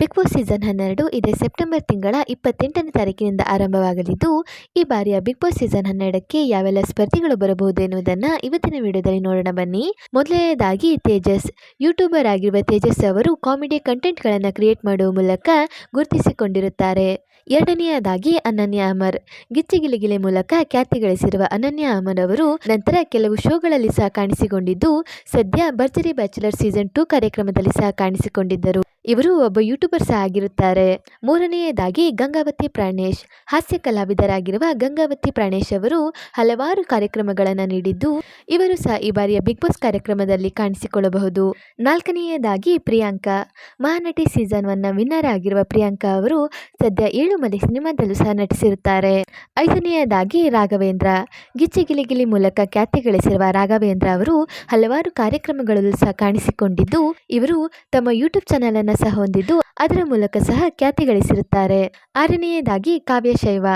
Big boss season ಹನ್ನೆರಡು ಇದೇ September ತಿಂಗಳ ಇಪ್ಪತ್ತೆಂಟನೇ ತಾರೀಕಿನಿಂದ ಆರಂಭವಾಗಲಿದ್ದು, ಈ ಬಾರಿಯ ಬಿಗ್ ಬಾಸ್ ಸೀಸನ್ ಹನ್ನೆರಡಕ್ಕೆ ಯಾವೆಲ್ಲ ಸ್ಪರ್ಧಿಗಳು ಬರಬಹುದು ಎನ್ನುವುದನ್ನು ಇವತ್ತಿನ ವಿಡಿಯೋದಲ್ಲಿ ನೋಡೋಣ ಬನ್ನಿ. ಮೊದಲನೆಯದಾಗಿ ತೇಜಸ್. ಯೂಟ್ಯೂಬರ್ ಆಗಿರುವ ತೇಜಸ್ ಅವರು ಕಾಮಿಡಿ ಕಂಟೆಂಟ್ಗಳನ್ನು ಕ್ರಿಯೇಟ್ ಮಾಡುವ ಮೂಲಕ ಗುರುತಿಸಿಕೊಂಡಿರುತ್ತಾರೆ. ಎರಡನೆಯದಾಗಿ ಅನನ್ಯ ಅಮರ್. ಗಿಚ್ಚಿಗಿಲಿಗಿಲೆ ಮೂಲಕ ಖ್ಯಾತಿ ಗಳಿಸಿರುವ ಅನನ್ಯ ಅಮರ್ ಅವರು ನಂತರ ಕೆಲವು ಶೋಗಳಲ್ಲಿ ಸಹ ಕಾಣಿಸಿಕೊಂಡಿದ್ದು, ಸದ್ಯ ಭರ್ಜರಿ ಬ್ಯಾಚುಲರ್ ಸೀಸನ್ ಟೂ ಕಾರ್ಯಕ್ರಮದಲ್ಲಿ ಸಹ ಕಾಣಿಸಿಕೊಂಡಿದ್ದರು. ಇವರು ಒಬ್ಬ ಯೂಟ್ಯೂಬರ್ ಸಹ ಆಗಿರುತ್ತಾರೆ. ಮೂರನೆಯದಾಗಿ ಗಂಗಾವತಿ ಪ್ರಾಣೇಶ್. ಹಾಸ್ಯ ಕಲಾವಿದರಾಗಿರುವ ಗಂಗಾವತಿ ಪ್ರಾಣೇಶ್ ಅವರು ಹಲವಾರು ಕಾರ್ಯಕ್ರಮಗಳನ್ನು ನೀಡಿದ್ದು, ಇವರು ಸಹ ಈ ಬಾರಿಯ ಬಿಗ್ ಬಾಸ್ ಕಾರ್ಯಕ್ರಮದಲ್ಲಿ ಕಾಣಿಸಿಕೊಳ್ಳಬಹುದು. ನಾಲ್ಕನೆಯದಾಗಿ ಪ್ರಿಯಾಂಕಾ. ಮಹಾನಟಿ ಸೀಸನ್ ಒನ್ನ ವಿನ್ನರ್ ಆಗಿರುವ ಪ್ರಿಯಾಂಕಾ ಅವರು ಸದ್ಯ ಏಳು ಮಲೆ ಸಿನಿಮಾದಲ್ಲೂ ಸಹ ನಟಿಸಿರುತ್ತಾರೆ. ಐದನೆಯದಾಗಿ ರಾಘವೇಂದ್ರ. ಗಿಚ್ಚಿಗಿಲಿಗಿಲಿ ಮೂಲಕ ಖ್ಯಾತಿ ಗಳಿಸಿರುವ ರಾಘವೇಂದ್ರ ಅವರು ಹಲವಾರು ಕಾರ್ಯಕ್ರಮಗಳಲ್ಲೂ ಸಹ ಕಾಣಿಸಿಕೊಂಡಿದ್ದು, ಇವರು ತಮ್ಮ ಯೂಟ್ಯೂಬ್ ಚಾನೆಲ್ ಅನ್ನು ಸಹ ಹೊಂದಿದ್ದು ಅದರ ಮೂಲಕ ಸಹ ಖ್ಯಾತಿ ಗಳಿಸಿರುತ್ತಾರೆ. ಆರನೆಯದಾಗಿ ಕಾವ್ಯಶೈವ.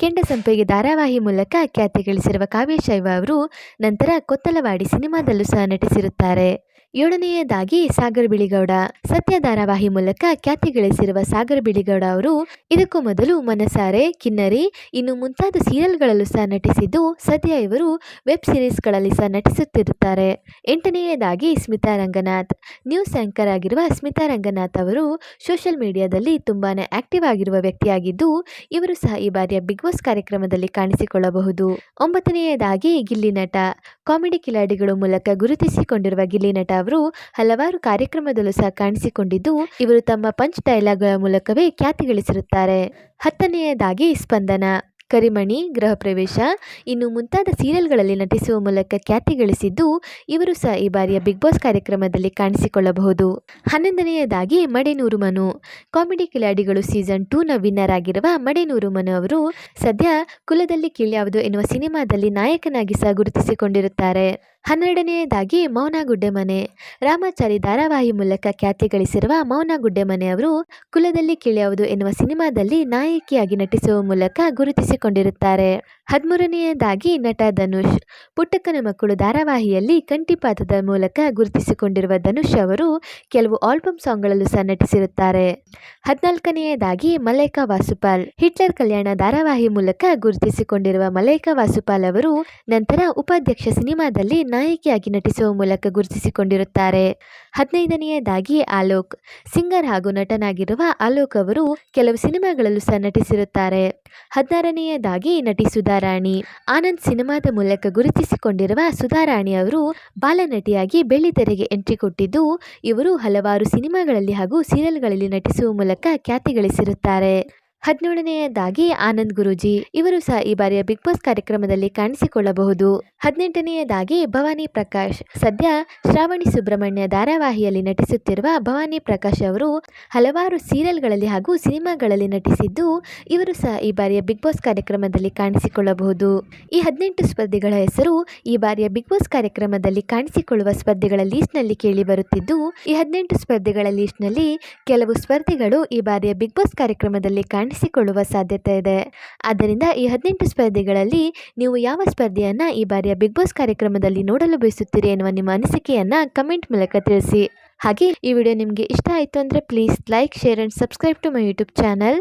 ಕೆಂಡ ಸಂಪಿಗೆ ಧಾರಾವಾಹಿ ಮೂಲಕ ಖ್ಯಾತಿ ಗಳಿಸಿರುವ ಕಾವ್ಯಶೈವ ಅವರು ನಂತರ ಕೊತ್ತಲವಾಡಿ ಸಿನಿಮಾದಲ್ಲೂ ಸಹ ನಟಿಸಿರುತ್ತಾರೆ. ಏಳನೆಯದಾಗಿ ಸಾಗರ್ ಬಿಳಿಗೌಡ. ಸತ್ಯ ಧಾರಾವಾಹಿ ಮೂಲಕ ಖ್ಯಾತಿ ಗಳಿಸಿರುವ ಸಾಗರ್ ಬಿಳಿಗೌಡ ಅವರು ಇದಕ್ಕೂ ಮೊದಲು ಮನಸಾರೆ, ಕಿನ್ನರಿ, ಇನ್ನು ಮುಂತಾದ ಸೀರಿಯಲ್ಗಳಲ್ಲೂ ಸಹ ನಟಿಸಿದ್ದು ಸದ್ಯ ಇವರು ವೆಬ್ ಸೀರೀಸ್ಗಳಲ್ಲಿ ಸಹ ನಟಿಸುತ್ತಿರುತ್ತಾರೆ. ಎಂಟನೆಯದಾಗಿ ಸ್ಮಿತಾ ರಂಗನಾಥ್. ನ್ಯೂಸ್ ಆಂಕರ್ ಆಗಿರುವ ಸ್ಮಿತಾ ರಂಗನಾಥ್ ಅವರು ಸೋಷಿಯಲ್ ಮೀಡಿಯಾದಲ್ಲಿ ತುಂಬಾನೇ ಆಕ್ಟಿವ್ ಆಗಿರುವ ವ್ಯಕ್ತಿಯಾಗಿದ್ದು ಇವರು ಸಹ ಈ ಬಾರಿಯ ಬಿಗ್ ಬಾಸ್ ಕಾರ್ಯಕ್ರಮದಲ್ಲಿ ಕಾಣಿಸಿಕೊಳ್ಳಬಹುದು. ಒಂಬತ್ತನೆಯದಾಗಿ ಗಿಲ್ಲಿ ನಟ. ಕಾಮಿಡಿ ಕಿಲಾಡಿಗಳು ಮೂಲಕ ಗುರುತಿಸಿಕೊಂಡಿರುವ ಗಿಲ್ಲಿ ನಟ ಅವರು ಹಲವಾರು ಕಾರ್ಯಕ್ರಮದಲ್ಲೂ ಸಹ ಕಾಣಿಸಿಕೊಂಡಿದ್ದು, ಇವರು ತಮ್ಮ ಪಂಚ್ ಡೈಲಾಗ್ಗಳ ಮೂಲಕವೇ ಖ್ಯಾತಿ ಗಳಿಸಿರುತ್ತಾರೆ. ಹತ್ತನೆಯದಾಗಿ ಸ್ಪಂದನ. ಕರಿಮಣಿ, ಗೃಹ ಪ್ರವೇಶ. ಇನ್ನು ಮುಂತಾದ ಸೀರಿಯಲ್ಗಳಲ್ಲಿ ನಟಿಸುವ ಮೂಲಕ ಖ್ಯಾತಿ ಗಳಿಸಿದ್ದು, ಇವರು ಸಹ ಈ ಬಾರಿಯ ಬಿಗ್ ಬಾಸ್ ಕಾರ್ಯಕ್ರಮದಲ್ಲಿ ಕಾಣಿಸಿಕೊಳ್ಳಬಹುದು. ಹನ್ನೊಂದನೆಯದಾಗಿ ಮಡೆನೂರು ಮನು. ಕಾಮಿಡಿ ಕಿಲಾಡಿಗಳು ಸೀಸನ್ ಟೂನ ವಿನ್ನರ್ ಆಗಿರುವ ಮಡೆನೂರು ಮನು ಅವರು ಸದ್ಯ ಕುಲದಲ್ಲಿ ಕೀಳ್ಯಾವುದು ಎನ್ನುವ ಸಿನಿಮಾದಲ್ಲಿ ನಾಯಕನಾಗಿ ಸಹ ಗುರುತಿಸಿಕೊಂಡಿರುತ್ತಾರೆ. ಹನ್ನೆರಡನೆಯದಾಗಿ ಮೌನ ಗುಡ್ಡೆಮನೆ ರಾಮಾಚಾರಿ ಧಾರಾವಾಹಿ ಮೂಲಕ ಖ್ಯಾತಿ ಗಳಿಸಿರುವ ಮೌನ ಗುಡ್ಡೆಮನೆ ಅವರು ಕುಲದಲ್ಲಿ ಕಿಳಿಯುವುದು ಎನ್ನುವ ಸಿನಿಮಾದಲ್ಲಿ ನಾಯಕಿಯಾಗಿ ನಟಿಸುವ ಮೂಲಕ ಗುರುತಿಸಿಕೊಂಡಿರುತ್ತಾರೆ. ಹದಿಮೂರನೆಯದಾಗಿ ನಟ ಧನುಷ್. ಪುಟ್ಟಕ್ಕನ ಮಕ್ಕಳು ಧಾರಾವಾಹಿಯಲ್ಲಿ ಕಂಠಿಪಾತದ ಮೂಲಕ ಗುರುತಿಸಿಕೊಂಡಿರುವ ಧನುಷ್ ಅವರು ಕೆಲವು ಆಲ್ಬಮ್ ಸಾಂಗ್ಗಳಲ್ಲೂ ಸಹ ನಟಿಸಿರುತ್ತಾರೆ. ಹದಿನಾಲ್ಕನೆಯದಾಗಿ ಮಲೈಕಾ ವಾಸುಪಾಲ್. ಹಿಟ್ಲರ್ ಕಲ್ಯಾಣ ಧಾರಾವಾಹಿ ಮೂಲಕ ಗುರುತಿಸಿಕೊಂಡಿರುವ ಮಲೈಕಾ ವಾಸುಪಾಲ್ ಅವರು ನಂತರ ಉಪಾಧ್ಯಕ್ಷ ಸಿನಿಮಾದಲ್ಲಿ ನಾಯಕಿಯಾಗಿ ನಟಿಸುವ ಮೂಲಕ ಗುರುತಿಸಿಕೊಂಡಿರುತ್ತಾರೆ. ಹದಿನೈದನೆಯದಾಗಿ ಆಲೋಕ್. ಸಿಂಗರ್ ಹಾಗೂ ನಟನಾಗಿರುವ ಆಲೋಕ್ ಅವರು ಕೆಲವು ಸಿನಿಮಾಗಳಲ್ಲೂ ಸಹ ನಟಿಸಿರುತ್ತಾರೆ. ಹದಿನಾರನೆಯದಾಗಿ ನಟಿ ಸುಧಾರಾಣಿ. ಆನಂದ್ ಸಿನಿಮಾದ ಮೂಲಕ ಗುರುತಿಸಿಕೊಂಡಿರುವ ಸುಧಾರಾಣಿ ಅವರು ಬಾಲನಟಿಯಾಗಿ ಬೆಳ್ಳಿತೆರೆಗೆ ಎಂಟ್ರಿ ಕೊಟ್ಟಿದ್ದು, ಇವರು ಹಲವಾರು ಸಿನಿಮಾಗಳಲ್ಲಿ ಹಾಗೂ ಸೀರಿಯಲ್ಗಳಲ್ಲಿ ನಟಿಸುವ ಮೂಲಕ ಖ್ಯಾತಿ ಗಳಿಸಿರುತ್ತಾರೆ. ಹದಿನೇಳನೆಯದಾಗಿ ಆನಂದ್ ಗುರೂಜಿ. ಇವರು ಸಹ ಈ ಬಾರಿಯ ಬಿಗ್ ಬಾಸ್ ಕಾರ್ಯಕ್ರಮದಲ್ಲಿ ಕಾಣಿಸಿಕೊಳ್ಳಬಹುದು. ಹದಿನೆಂಟನೆಯದಾಗಿ ಭವಾನಿ ಪ್ರಕಾಶ್. ಸದ್ಯ ಶ್ರಾವಣಿ ಸುಬ್ರಹ್ಮಣ್ಯ ಧಾರಾವಾಹಿಯಲ್ಲಿ ನಟಿಸುತ್ತಿರುವ ಭವಾನಿ ಪ್ರಕಾಶ್ ಅವರು ಹಲವಾರು ಸೀರಿಯಲ್ಗಳಲ್ಲಿ ಹಾಗೂ ಸಿನಿಮಾಗಳಲ್ಲಿ ನಟಿಸಿದ್ದು, ಇವರು ಸಹ ಈ ಬಾರಿಯ ಬಿಗ್ ಬಾಸ್ ಕಾರ್ಯಕ್ರಮದಲ್ಲಿ ಕಾಣಿಸಿಕೊಳ್ಳಬಹುದು. ಈ ಹದಿನೆಂಟು ಸ್ಪರ್ಧಿಗಳ ಹೆಸರು ಈ ಬಾರಿಯ ಬಿಗ್ ಬಾಸ್ ಕಾರ್ಯಕ್ರಮದಲ್ಲಿ ಕಾಣಿಸಿಕೊಳ್ಳುವ ಸ್ಪರ್ಧಿಗಳ ಲೀಸ್ಟ್ನಲ್ಲಿ ಕೇಳಿ ಬರುತ್ತಿದ್ದು ಈ ಹದಿನೆಂಟು ಸ್ಪರ್ಧಿಗಳ ಲೀಸ್ಟ್ನಲ್ಲಿ ಕೆಲವು ಸ್ಪರ್ಧಿಗಳು ಈ ಬಾರಿಯ ಬಿಗ್ ಬಾಸ್ ಕಾರ್ಯಕ್ರಮದಲ್ಲಿ ಕಾಣಿಸಿಕೊಳ್ಳುವ ಸಾಧ್ಯತೆ ಇದೆ. ಆದ್ದರಿಂದ ಈ ಹದಿನೆಂಟು ಸ್ಪರ್ಧೆಗಳಲ್ಲಿ ನೀವು ಯಾವ ಸ್ಪರ್ಧೆಯನ್ನು ಈ ಬಾರಿಯ ಬಿಗ್ ಬಾಸ್ ಕಾರ್ಯಕ್ರಮದಲ್ಲಿ ನೋಡಲು ಬಯಸುತ್ತೀರಿ ಎನ್ನುವ ನಿಮ್ಮ ಅನಿಸಿಕೆಯನ್ನು ಕಮೆಂಟ್ ಮೂಲಕ ತಿಳಿಸಿ. ಹಾಗೆ ಈ ವಿಡಿಯೋ ನಿಮಗೆ ಇಷ್ಟ ಆಯಿತು ಅಂದರೆ please like share and subscribe to my YouTube channel